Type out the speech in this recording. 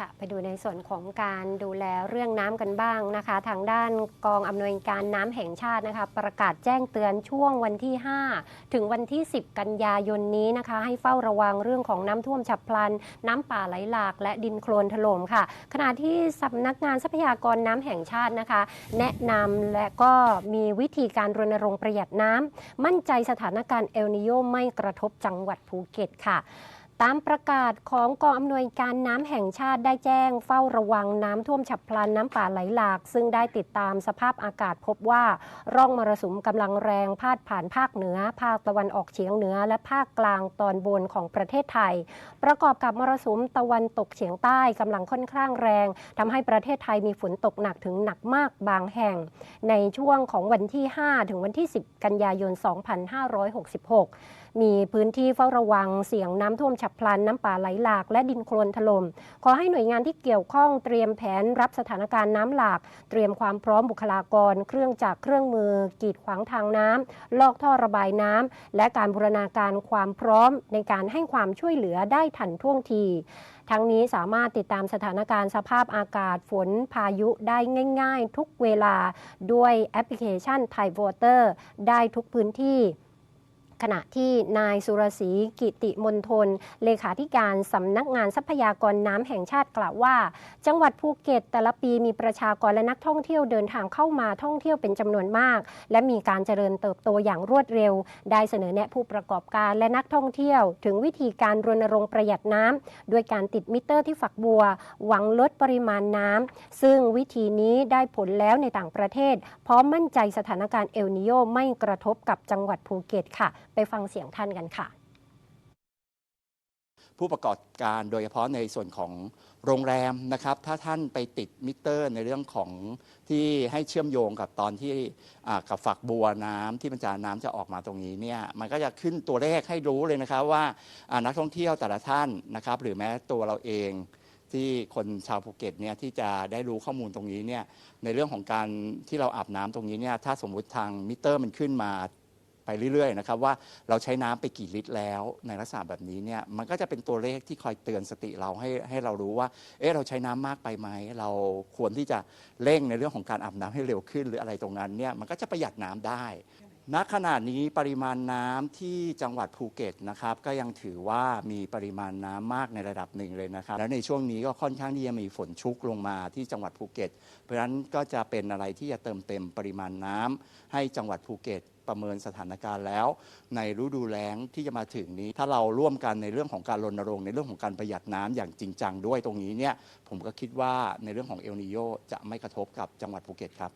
ค่ะไปดูในส่วนของการดูแลเรื่องน้ำกันบ้างนะคะ ทางด้านกองอำนวยการน้ำแห่งชาตินะคะ ประกาศแจ้งเตือนช่วงวันที่ 5 ถึงวันที่ 10 กันยายนนี้นะคะ ให้เฝ้าระวังเรื่องของน้ำท่วมฉับพลัน น้ำป่าไหลหลาก และดินโคลนถล่มค่ะ ขณะที่สำนักงานทรัพยากรน้ำแห่งชาตินะคะ แนะนำและก็มีวิธีการรณรงค์ประหยัดน้ำมั่นใจสถานการณ์เอลนิโยไม่กระทบจังหวัดภูเก็ตค่ะ ตามประกาศของกองอำนวยการน้ำแห่งชาติได้แจ้งเฝ้าระวังน้ำท่วมฉับพลันน้ำป่าไหลหลาก ซึ่งได้ติดตามสภาพอากาศพบว่า ร่องมรสุมกำลังแรงพาดผ่านภาคเหนือ ภาคตะวันออกเฉียงเหนือ และภาคกลางตอนบนของประเทศไทย ประกอบกับมรสุมตะวันตกเฉียงใต้กำลังค่อนข้างแรงทำให้ประเทศไทยมีฝนตกหนักถึงหนักมากบางแห่ง ในช่วงของวันที่ 5 ถึงวันที่ 10 กันยายน 2566มีพื้นที่เฝ้าระวังเสี่ยงน้ำท่วมฉับพลันน้ำป่าไหลหลากและดินโคลนถล่มขอให้หน่วยงานที่เกี่ยวข้องเตรียมแผนรับสถานการณ์น้ำหลาก เตรียมความพร้อมบุคลากร เครื่องจักรเครื่องมือ กีดขวางทางน้ำลอกท่อระบายน้ำและการบูรณาการความพร้อมในการให้ความช่วยเหลือได้ทันท่วงทีทั้งนี้สามารถติดตามสถานการณ์สภาพอากาศฝนพายุได้ง่าย ๆ ทุกเวลาด้วยแอปพลิเคชัน Thai Water ได้ทุกพื้นที่ ขณะที่นายสุรศรีกิติมนทน เลขาธิการสำนักงานทรัพยากรน้ำแห่งชาติกล่าวว่า จังหวัดภูเก็ต แต่ละปีมีประชากรและนักท่องเที่ยวเดินทางเข้ามาท่องเที่ยวเป็นจำนวนมาก และมีการเจริญเติบโตอย่างรวดเร็ว ได้เสนอแนะผู้ประกอบการและนักท่องเที่ยว ถึงวิธีการรณรงค์ประหยัดน้ำด้วยการติดมิเตอร์ที่ฝักบัว หวังลดปริมาณน้ำซึ่งวิธีนี้ได้ผลแล้วในต่างประเทศ พร้อมมั่นใจสถานการณ์เอลนิโยไม่กระทบกับจังหวัดภูเก็ตค่ะไปฟังเสียงท่านกันค่ะ ผู้ประกอบการโดยเฉพาะในส่วนของโรงแรมนะครับ ถ้าท่านไปติดมิเตอร์ในเรื่องของที่ให้เชื่อมโยงกับตอนที่กับฝักบัวน้ำที่บรรจาน้ำจะออกมาตรงนี้เนี่ยมันก็จะขึ้นตัวเลขให้รู้เลยนะครับว่านักท่องเที่ยวแต่ละท่านนะครับ หรือแม้ตัวเราเองที่คนชาวภูเก็ตเนี่ยที่จะได้รู้ข้อมูลตรงนี้เนี่ยในเรื่องของการที่เราอาบน้ำตรงนี้เนี่ยถ้าสมมุติทางมิเตอร์มันขึ้นมา ไปเรื่อยๆนะครับว่าเราใช้น้ำไปกี่ลิตรแล้วในลักษณะแบบนี้เนี่ยมันก็จะเป็นตัวเลขที่คอยเตือนสติเราให้ให้เรารู้ว่าเอ๊ะเราใช้น้ำมากไปไหมเราควรที่จะเร่งในเรื่องของการอาบน้ำให้เร็วขึ้น หรืออะไรตรงนั้นเนี่ยมันก็จะประหยัดน้ำได้ณขณะนี้ปริมาณน้ำที่จังหวัดภูเก็ตนะครับ ก็ยังถือว่ามีปริมาณน้ำมากในระดับหนึ่งเลยนะครับ แล้วในช่วงนี้ก็ค่อนข้างที่จะมีฝนชุกลงมาที่จังหวัดภูเก็ต เพราะฉะนั้นก็จะเป็นอะไรที่จะเติมเต็มปริมาณน้ำให้จังหวัดภูเก็ต ประเมินสถานการณ์แล้ว ในฤดูแล้งที่จะมาถึงนี้ ถ้าเราร่วมกันในเรื่องของการรณรงค์ในเรื่องของการประหยัดน้ำอย่างจริงจังด้วยตรงนี้เนี่ยผมก็คิดว่าในเรื่องของเอลนิโยจะไม่กระทบกับจังหวัดภูเก็ตครับ